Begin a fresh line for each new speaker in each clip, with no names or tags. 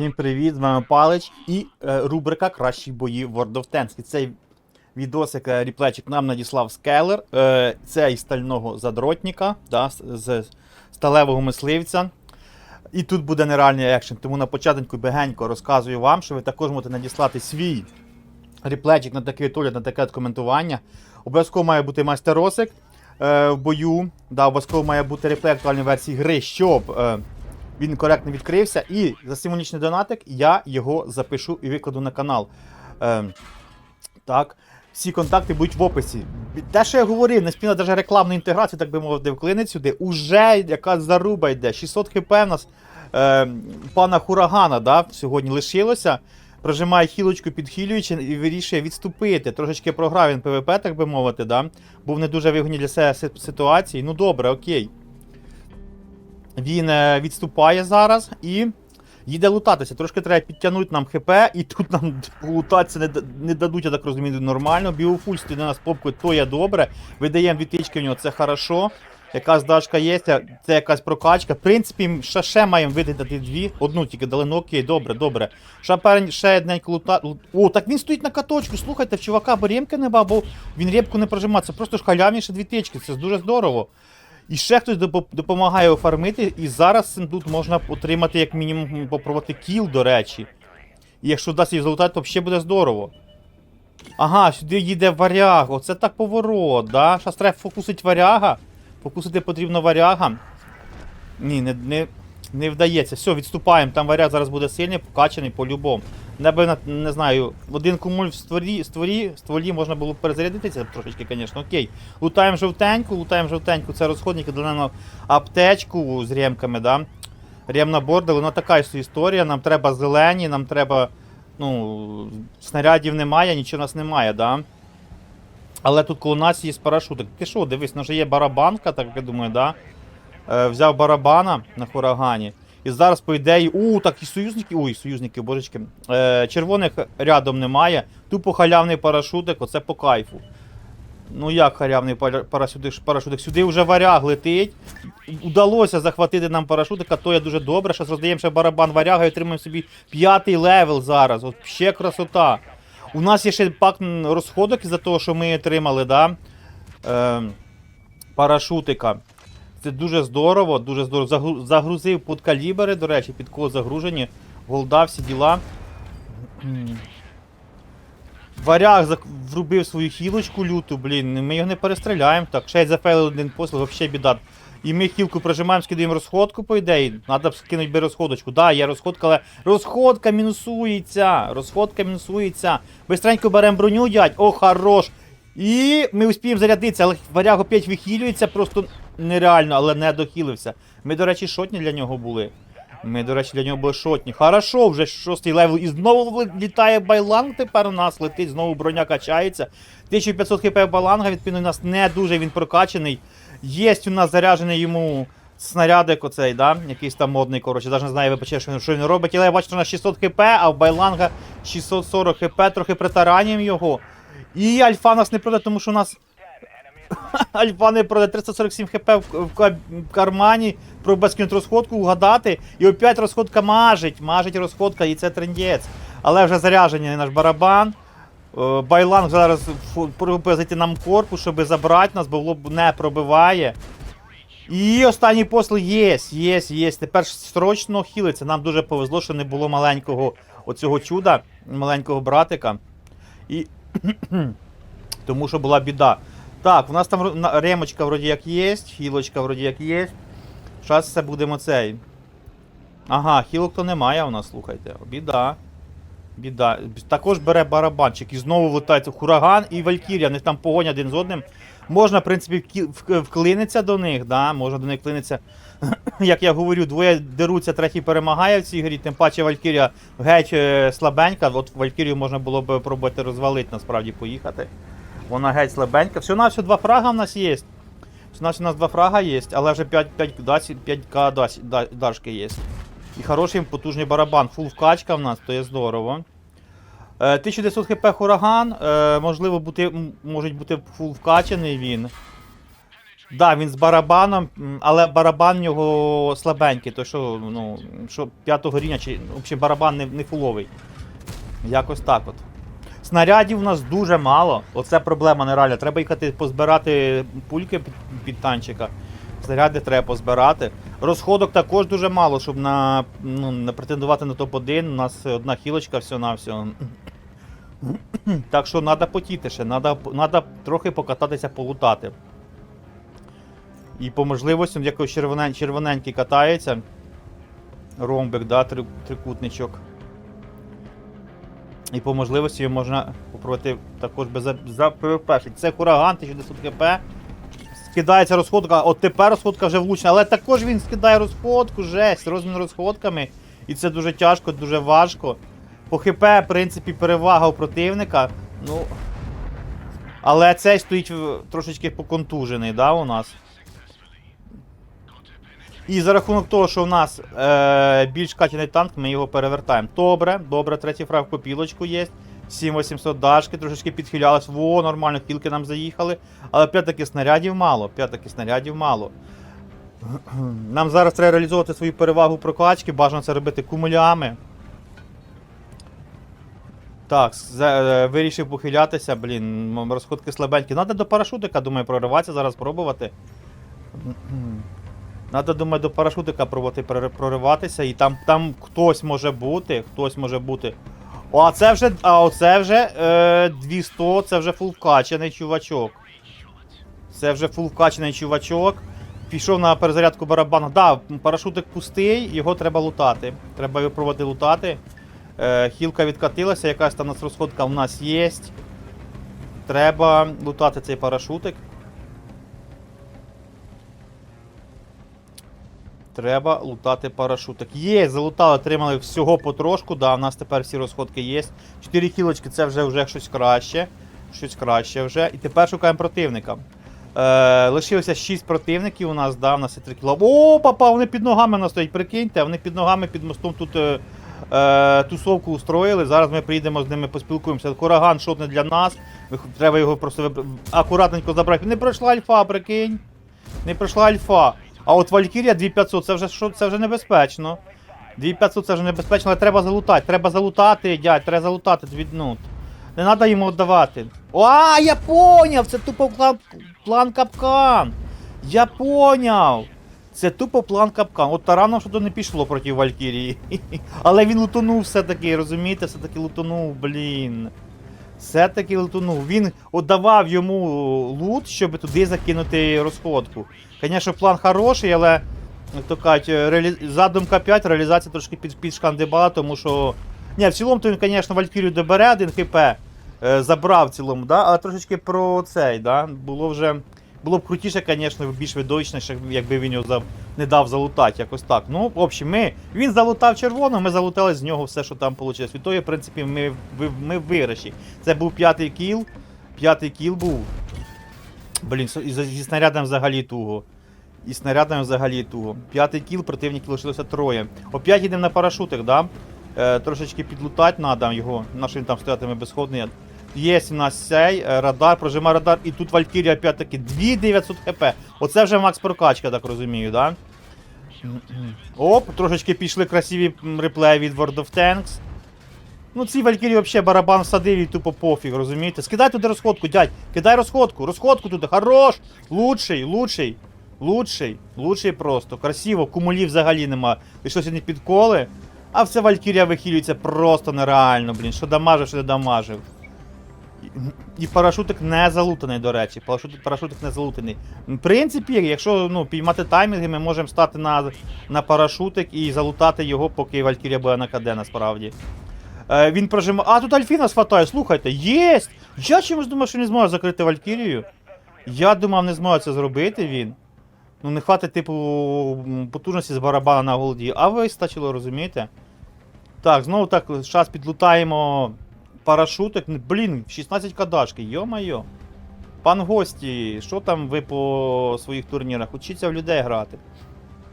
Всім привіт, з вами Палич і е, рубрика Кращі бої World of Tanks. І цей відосик е, ріплечик нам надіслав скелер. Е, це із стального задротника, да, з, сталевого мисливця. І тут буде нереальний екшен. Тому на початку бегенько розказую вам, що ви також можете надіслати свій ріплечик на такий огляд, на таке коментування. Обов'язково має бути майстеросик е, в бою. Да, обов'язково має бути реплей актуальної версії гри, щоб. Е, він коректно відкрився, і за символічний донатик я його запишу і викладу на канал. Ем, так. Всі контакти будуть в описі. Те, що я говорив, не спільна навіть рекламну інтеграцію, так би мовити, вклинить сюди. Уже якась заруба йде. 600 хп в нас е, пана Хурагана да, сьогодні лишилося. Прожимає хілочку, підхилюючи і вирішує відступити. Трошечки програв він ПВП, так би мовити, да. був не дуже вигодні для себе ситуації. Ну добре, окей. Він е, відступає зараз і їде лутатися. Трошки треба підтягнути нам ХП, і тут нам лутатися не, не дадуть, я так розумію, нормально. Біофуль на нас попкою, то є добре. Видаємо дві тички в нього, це хорошо. Якась дашка є, це якась прокачка. В принципі, ще, ще маємо видати дві. Одну тільки дали, ну окей, добре, добре. Ще, ще одненько лута. О, так він стоїть на каточку. Слухайте, в чувака бо ремки нема, бо він репку не прожимає. Це просто ж халявніше дві тички. Це дуже здорово. І ще хтось допомагає оформити, і зараз тут можна отримати як мінімум попробувати кіл, до речі. І якщо вдасться їх залутати, то ще буде здорово. Ага, сюди їде варяг. Оце так поворот, да? Зараз треба фокусити варяга. Фокусити потрібно варяга. Ні, не, не, не вдається. Все, відступаємо. Там варяг зараз буде сильний, покачаний по-любому. Не, не знаю, один кумуль в створі, створі, стволі можна було перезарядитися трошечки, звісно, окей. Лутаємо жовтеньку, лутаємо жовтеньку, це розходники, дали аптечку з ремками, да? Рем набордили, ну така історія, нам треба зелені, нам треба. Ну, снарядів немає, нічого у нас немає, да? Але тут коло нас є парашутик. Ти що, дивись, ну вже є барабанка, так я думаю, да? Е, взяв барабана на хурагані. І зараз, по ідеї, у, так і союзники. Ой, союзники, божечки. Е, червоних рядом немає. Тупо халявний парашутик, оце по кайфу. Ну як халявний парашутик, парашутик? Сюди вже варяг летить. Удалося захватити нам парашутика, то є дуже добре. Зараз роздаємо ще барабан варяга і отримаємо собі п'ятий левел зараз. От ще красота. У нас є ще пак розходок із-за того, що ми отримали, да? Е, парашутика. Це дуже здорово, дуже здорово. Загрузив під калібри, до речі, під кого загружені. Голда, всі діла. Варяг врубив свою хілочку люту, блін, ми його не перестріляємо. Так, ще й зафейлив один посил, взагалі біда. І ми хілку прожимаємо, скидаємо розходку, по ідеї. Треба б скинути би розходочку. Да, є розходка, але розходка мінусується. Розходка мінусується. Бистренько беремо броню, дядь. О, хорош. І ми успіємо зарядитися, але варяг опять вихилюється, просто нереально, але не дохилився. Ми, до речі, шотні для нього були. Ми, до речі, для нього були шотні. Хорошо, вже шостий левел. І знову літає байланг тепер у нас летить, знову броня качається. 1500 хп баланга, відповідно, у нас не дуже він прокачаний. Є у нас заряджений йому снарядик оцей, да? якийсь там модний, коротше, навіть не знаю, вибачте, що він, що він робить, але я бачу, що у нас 600 хп, а в байланга 640 хп, трохи притаранюємо його. І альфа нас не пройде, тому що у нас. Альфа не пройде 347 хп в, кармані, про безкінт розходку угадати. І опять розходка мажить, мажить розходка, і це трендець. Але вже заряджений наш барабан. Е, Байланг зараз пробує зайти нам корпус, щоб забрати нас, бо лоб не пробиває. І останній посл є, є, є. Тепер срочно хілиться. Нам дуже повезло, що не було маленького оцього чуда, маленького братика. І тому що була біда. Так, у нас там ремочка вроді як є, хілочка вроді як є. Зараз це будемо цей. Ага, хілок то немає у нас, слухайте. Біда. Біда. Також бере барабанчик і знову влетається хураган і Валькірія. В них там погонять один з одним. Можна, в принципі, вклинитися до них, да? можна до них вклинитися. Як я говорю, двоє деруться, третій перемагає в цій грі, тим паче Валькірія геть е, слабенька. От Валькірію можна було б пробувати розвалити, насправді поїхати. Вона геть слабенька. Все на все два фрага в нас є. Все у нас два фрага є, але вже 5, 5, 5к дашки є. І хороший потужний барабан. Фул вкачка в нас, то є здорово. Е, 1900 хп хураган. Е, можливо, бути, можуть бути фул вкачаний він. Да, він з барабаном, але барабан в нього слабенький, то що, ну, що п'ятого рівня, чи взагалі барабан не, не фуловий. Якось так от. Снарядів у нас дуже мало. Оце проблема нереальна. Треба їхати позбирати пульки під, під танчика. Снаряди треба позбирати. Розходок також дуже мало, щоб на, ну, не претендувати на топ-1. У нас одна хілочка всього-навсього. Так що треба потіти ще, треба трохи покататися, полутати. І по можливості, он якось червонен, червоненький катається. Ромбик, да, три, трикутничок. І по можливості його можна попробувати також без за, за. Це хураган, 1900 хп. Скидається розходка, от тепер розходка вже влучна, але також він скидає розходку, жесть, розмін розходками. І це дуже тяжко, дуже важко. По ХП, в принципі, перевага у противника. Ну. Але цей стоїть трошечки поконтужений, да, у нас. І за рахунок того, що в нас е, більш катяний танк, ми його перевертаємо. Добре, добре, третій фраг по пілочку є. 7800 дашки, трошечки підхилялась. Во, нормально, пілки нам заїхали. Але п'ятаки снарядів мало. П'ятаки снарядів мало. Нам зараз треба реалізовувати свою перевагу прокачки, бажано це робити кумулями. Так, за- е, вирішив похилятися, блін, розходки слабенькі. Надо до парашутика, думаю, прориватися, зараз пробувати. Надо, думаю, до парашутика пробувати прориватися, і там, там хтось може бути, хтось може бути. О, а це вже, а оце вже е, 200, це вже фул вкачаний чувачок. Це вже фул вкачаний чувачок. Пішов на перезарядку барабана. Да, парашутик пустий, його треба лутати. Треба його пробувати лутати. Е, хілка відкатилася, якась там розходка у нас є. Треба лутати цей парашутик. Треба лутати парашутик. Є, залутали, отримали всього потрошку. Да, у нас тепер всі розходки є. 4 кілочки це вже, вже щось краще. Щось краще вже. І тепер шукаємо противника. Е, лишилося 6 противників у нас, да, у нас є 3 кіло. О, папа, вони під ногами у стоять, прикиньте, вони під ногами під мостом тут е, тусовку устроїли. Зараз ми приїдемо з ними, поспілкуємося. Кураган шот не для нас. Треба його просто акуратненько забрати. Не пройшла альфа, прикинь. Не пройшла альфа. А от Валькірія 2500, це вже що, це вже небезпечно. 2500 це вже небезпечно, але треба залутати. Треба залутати, дядь, треба залутати. Ну, не треба йому віддавати. А, я поняв! Це тупо план, план капкан. Я поняв. Це тупо план капкан. От Тараном що не пішло проти Валькірії. Але він лутонув все-таки, розумієте? Все-таки лутонув, блін. Все-таки лутонув. Він отдавав йому лут, щоб туди закинути розходку. Звісно, план хороший, але як то кажуть, реалі... задумка 5, реалізація трошки під, підшкандибала, тому що. Ні, в цілому то він, звісно, Валькірію добере, один хп е, забрав в цілому, да? але трошечки про цей, да? було вже. Було б крутіше, звісно, більш видовищніше, якби він його не дав залутати, якось так. Ну, в общем, ми... він залутав червоно, ми залутали з нього все, що там вийшло. Від того, в принципі, ми, ви- ми в виграші. Це був п'ятий кіл. П'ятий кіл був. Блін, зі снарядом взагалі туго. І снарядом взагалі туго. П'ятий кіл, противників лишилося троє. Опять їдемо на парашутик, да? Е, трошечки підлутати треба його. Наш він там стоятиме безходний. Є у нас цей е, радар, прожимає радар, і тут Валькірія опять-таки 2900 хп. Оце вже макс прокачка, так розумію, да? Оп, трошечки пішли красиві реплеї від World of Tanks. Ну, ці Валькірі взагалі барабан всадив і тупо пофіг, розумієте? Скидай туди розходку, дядь, кидай розходку, розходку туди, хорош! Лучший, лучший, лучший, лучший просто. Красиво, кумулів взагалі нема. Лишилося сьогодні підколи. А все Валькірія вихилюється просто нереально, блін. Що дамажив, що не дамажив. І- парашутик не залутаний, до речі. Парашутик, парашутик не залутаний. В принципі, якщо ну, піймати таймінги, ми можемо стати на, на парашутик і залутати його, поки Валькірія буде на КД насправді. Е, він прожимає. А, тут Альфіна схватає, слухайте, єсть! Я чомусь думав, що не зможе закрити Валькірію. Я думав, не зможе це зробити він. Ну, не хватить, типу, потужності з барабана на голді. А вистачило, розумієте? Так, знову так, зараз підлутаємо парашутик. Блін, 16 кадашки, йо-майо. Пан гості, що там ви по своїх турнірах? Учіться в людей грати.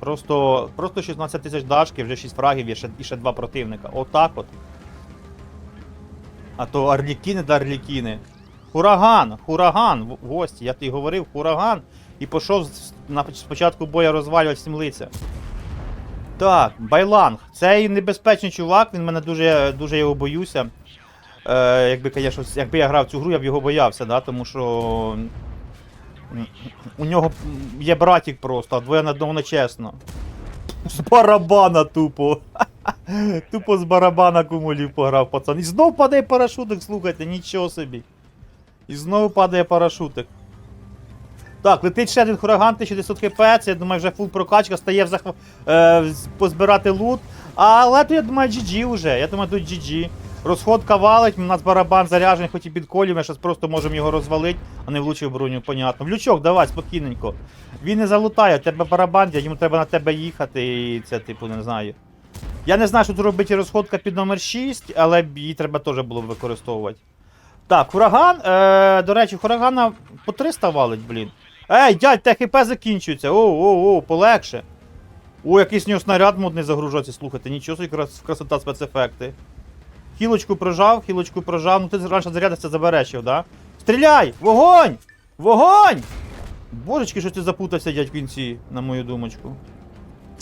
Просто, просто 16 тисяч дашки, вже 6 фрагів є ще, і ще 2 противника. Отак от. А то арлікіни да арлікіни. Хураган, хураган, гості, я тобі говорив, хураган. і пішов на спочатку боя розвалювати всім лиця. Так, Байланг. Цей небезпечний чувак, він мене дуже, дуже його боюся. Е, якби, конечно, якби я грав цю гру, я б його боявся, да, тому що. У нього є братік просто, а двоє на одного нечесно. З барабана тупо. Тупо з барабана кумулів пограв, пацан. І знов падає парашутик, слухайте, нічого собі. І знову падає парашутик. Так, летить ще один хураган 1900 хп, це я думаю, вже фул прокачка, стає в е, позбирати лут. Але то я думаю, GG вже. Я думаю, тут GG. Розходка валить, у нас барабан заряджений, хоч і під колів, ми зараз просто можемо його розвалити, а не влучив броню, понятно. Влючок, давай, спокійненько. Він не залутає, у тебе барабан, йому треба на тебе їхати, і це, типу, не знаю. Я не знаю, що тут робить розходка під номер 6, але її треба теж було б використовувати. Так, хураган. Е, до речі, хурагана по 300 валить, блін. Ей, дядь, те хп закінчується. О, о, о, полегше. О, якийсь у нього снаряд модний загружається, слухайте, нічого собі крас- красота спецефекти. Хілочку прожав, хілочку прожав, ну ти раніше зарядишся забереш його, да? Стріляй! Вогонь! Вогонь! Божечки, що ти запутався, дядь кінці, на мою думочку.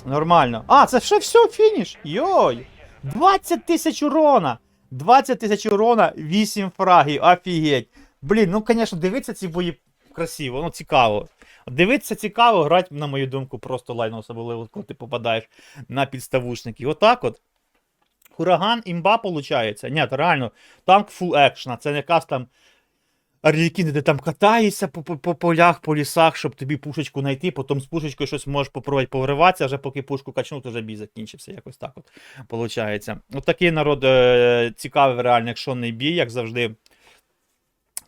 Нормально. А, це ще все, фініш. Йой! 20 тисяч урона! 20 тисяч урона, 8 фрагів, офігеть. Блін, ну, звісно, дивитися ці бої красиво, ну цікаво. Дивитися цікаво, грати, на мою думку, просто лайно, особливо, коли ти попадаєш на підставушники. Отак от. Хураган імба получається. Ні, то реально, танк фул екшна. Це не якась там Арлікін, де там катаєшся по, по, по полях, по лісах, щоб тобі пушечку знайти, потім з пушечкою щось можеш попробувати повриватися, вже поки пушку качнув, то вже бій закінчився. Якось так от получається. От такий народ е, цікавий, реально, екшонний бій, як завжди.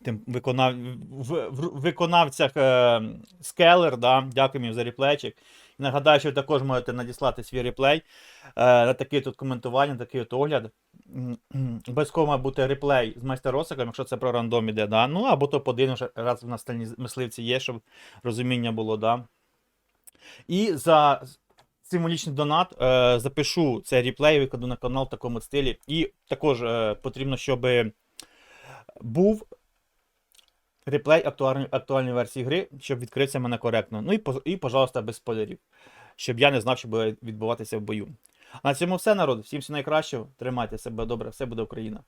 Тим виконав... в, в виконавцях е, Скелер, да, дякую їм за реплейчик. Нагадаю, що ви також можете надіслати свій реплей е, на таке тут коментування, на такий от огляд. Обов'язково має бути реплей з майстеросиком, якщо це про рандом іде, да? ну або то подивимося, раз в настальні мисливці є, щоб розуміння було. Да? І за символічний донат е, запишу цей реплей, викладу на канал в такому стилі. І також е, потрібно, щоб був реплей актуальної, актуальної версії гри, щоб відкрився мене коректно. Ну і, і, пожалуйста, без спойлерів. Щоб я не знав, що буде відбуватися в бою. На цьому все, народ. Всім всього найкращого. Тримайте себе добре, все буде Україна.